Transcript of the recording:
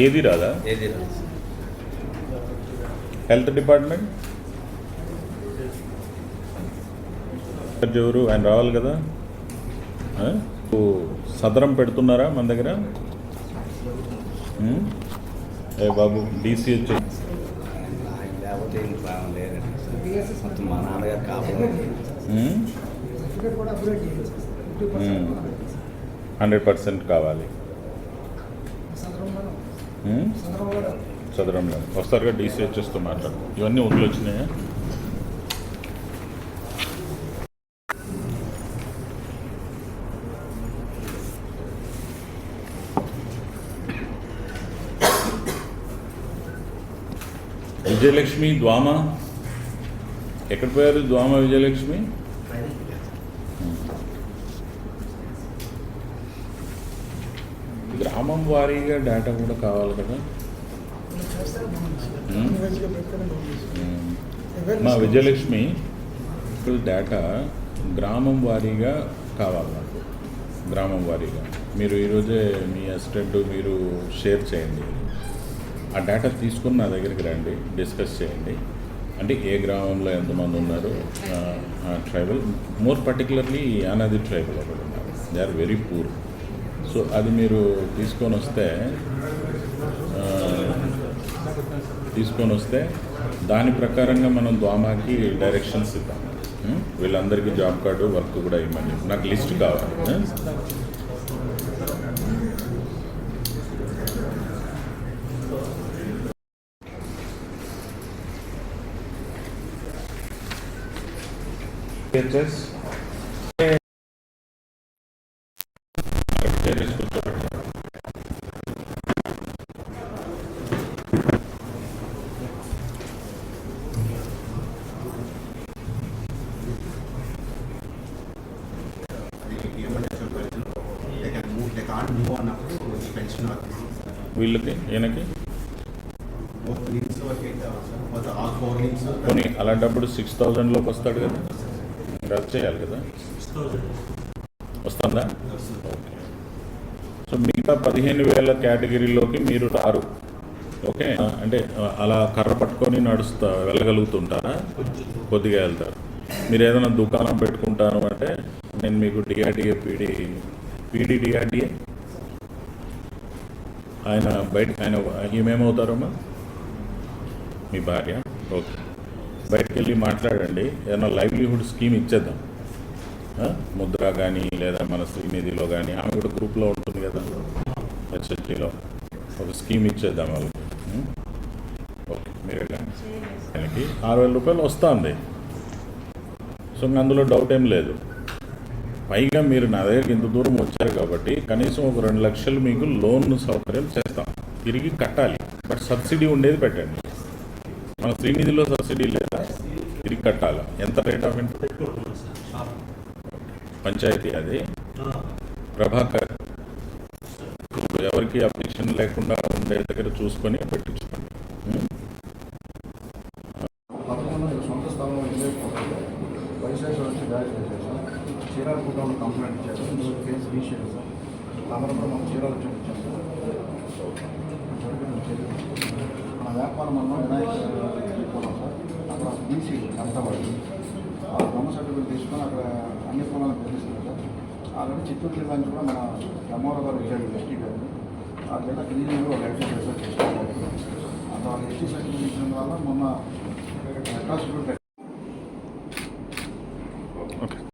ఏది రాదా? ఏది రాదు. Health department? ఎవరు? ఆయన రావాలి కదా. సదరం పెడుతున్నారా మన దగ్గర? ఏ బాబు డీసీహెచ్ లేకపోతే. మొత్తం మా నాన్నగారు ఫిఫ్టీ పర్సెంట్ హండ్రెడ్ పర్సెంట్ కావాలి. చదరం లేదు సదరంలో వస్తారుగా డీసీహెచ్ఎస్తో మాట్లాడు. ఇవన్నీ ఊర్లు వచ్చినాయా? విజయలక్ష్మి ద్వామ. ఎక్కడ పోయారు? ద్వామ విజయలక్ష్మి? గ్రామం వారీగా డేటా కూడా కావాలి కదా? ఇమేజ్గా పెట్టుకొని ఉం. మా విజయలక్ష్మి ఇప్పుడు డేటా గ్రామం వారీగా కావాలి నాకు. గ్రామం వారీగా. మీరు ఈరోజే మీ అసిస్టెంట్ మీరు షేర్ చేయండి. ఆ డేటా తీసుకుని నా దగ్గరికి రండి డిస్కస్ చేయండి. అంటే ఏ గ్రామంలో ఎంతమంది ఉన్నారు? Tribal more particularly Yanadi tribal ఒకటి ఉన్నారు. They are very poor so అది మీరు తీసుకొని వస్తే తీసుకొని వస్తే దాని ప్రకారంగా మనం ద్వామాకి డైరెక్షన్స్ ఇద్దాం. వీళ్ళందరికీ జాబ్ కార్డు వర్క్ కూడా ఇవ్వండి. నాకు లిస్ట్ కావాలి. Yes both all four limbs కొన్ని అలాంటప్పుడు సిక్స్ థౌజండ్లోకి వస్తాడు కదా? రద్దు చేయాలి కదా? వస్తుందా? ఓకే. సో మిగతా పదిహేను వేల కేటగిరీలోకి మీరు రారు. ఓకే? అంటే అలా కర్ర పట్టుకొని నడుస్తా వెళ్ళగలుగుతుంటారా? కొద్దిగా వెళ్తారు. మీరు ఏదైనా దుకాణం పెట్టుకుంటాను అంటే నేను మీకు డిఆర్డిఏ పీడి పీడి డిఆర్డిఏ ఆయన బయట ఆయన ఈమెమవుతారమ్మా మీ భార్య? ఓకే. బయటకు వెళ్ళి మాట్లాడండి. ఏదైనా లైవ్లీహుడ్ స్కీమ్ ఇచ్చేద్దాం. ముద్ర కానీ లేదా మన శ్రీనిధిలో కానీ ఆమె కూడా గ్రూప్లో ఉంటుంది కదా హెచ్ఎస్టీలో ఒక స్కీమ్ ఇచ్చేద్దాం వాళ్ళకి. ఓకే మీరు కానీ దానికి ఆరు వేల రూపాయలు వస్తుంది. సో అందులో డౌట్ ఏం లేదు. పైగా మీరు నా దగ్గరికి ఇంత దూరం వచ్చారు కాబట్టి కనీసం ఒక రెండు లక్షలు మీకు లోన్ సౌకర్యం చేస్తాం. తిరిగి కట్టాలి. బట్ సబ్సిడీ ఉండేది పెట్టండి. మన శ్రీనిధిలో సబ్సిడీ లేదా? తిరిగి కట్టాలి? ఎంత రేట్ ఆఫ్ ఇంట్రెస్ట్? పంచాయతీ అది. ప్రభాకర్ ఎవరికి అప్లికేషన్ లేకుండా ఉండే దగ్గర చూసుకొని పెట్టించుకోండి. వచ్చి చీరాల కుటుంబంలో కంప్లైంట్ ఇచ్చారు. ఇందులో కేసు రీషేర్ సార్ మనం చీరాలు చూపించాం సార్ మన వ్యాపారం అన్నా వినాయక సార్. అక్కడ బీసీ అంతవాడు పడుతుంది బ్రహ్మ సర్టిఫికేట్ తీసుకొని అక్కడ అన్ని పొలాలను ప్రతిస్తున్నాం సార్ ఆల్రెడీ చిత్తూరు జిల్లాని కూడా మన ఎంఆర్ఓ గారు వచ్చాడు ఎస్టీ గారు. ఆ జిల్లా క్లీనింగ్ ఒక ఎస్టీ సర్టిఫికేట్ చేసుకోవాలి అంత వాళ్ళు ఎస్టీ సర్టిఫికేట్ ఇచ్చిన వల్ల మొన్న అట్రాసిటీ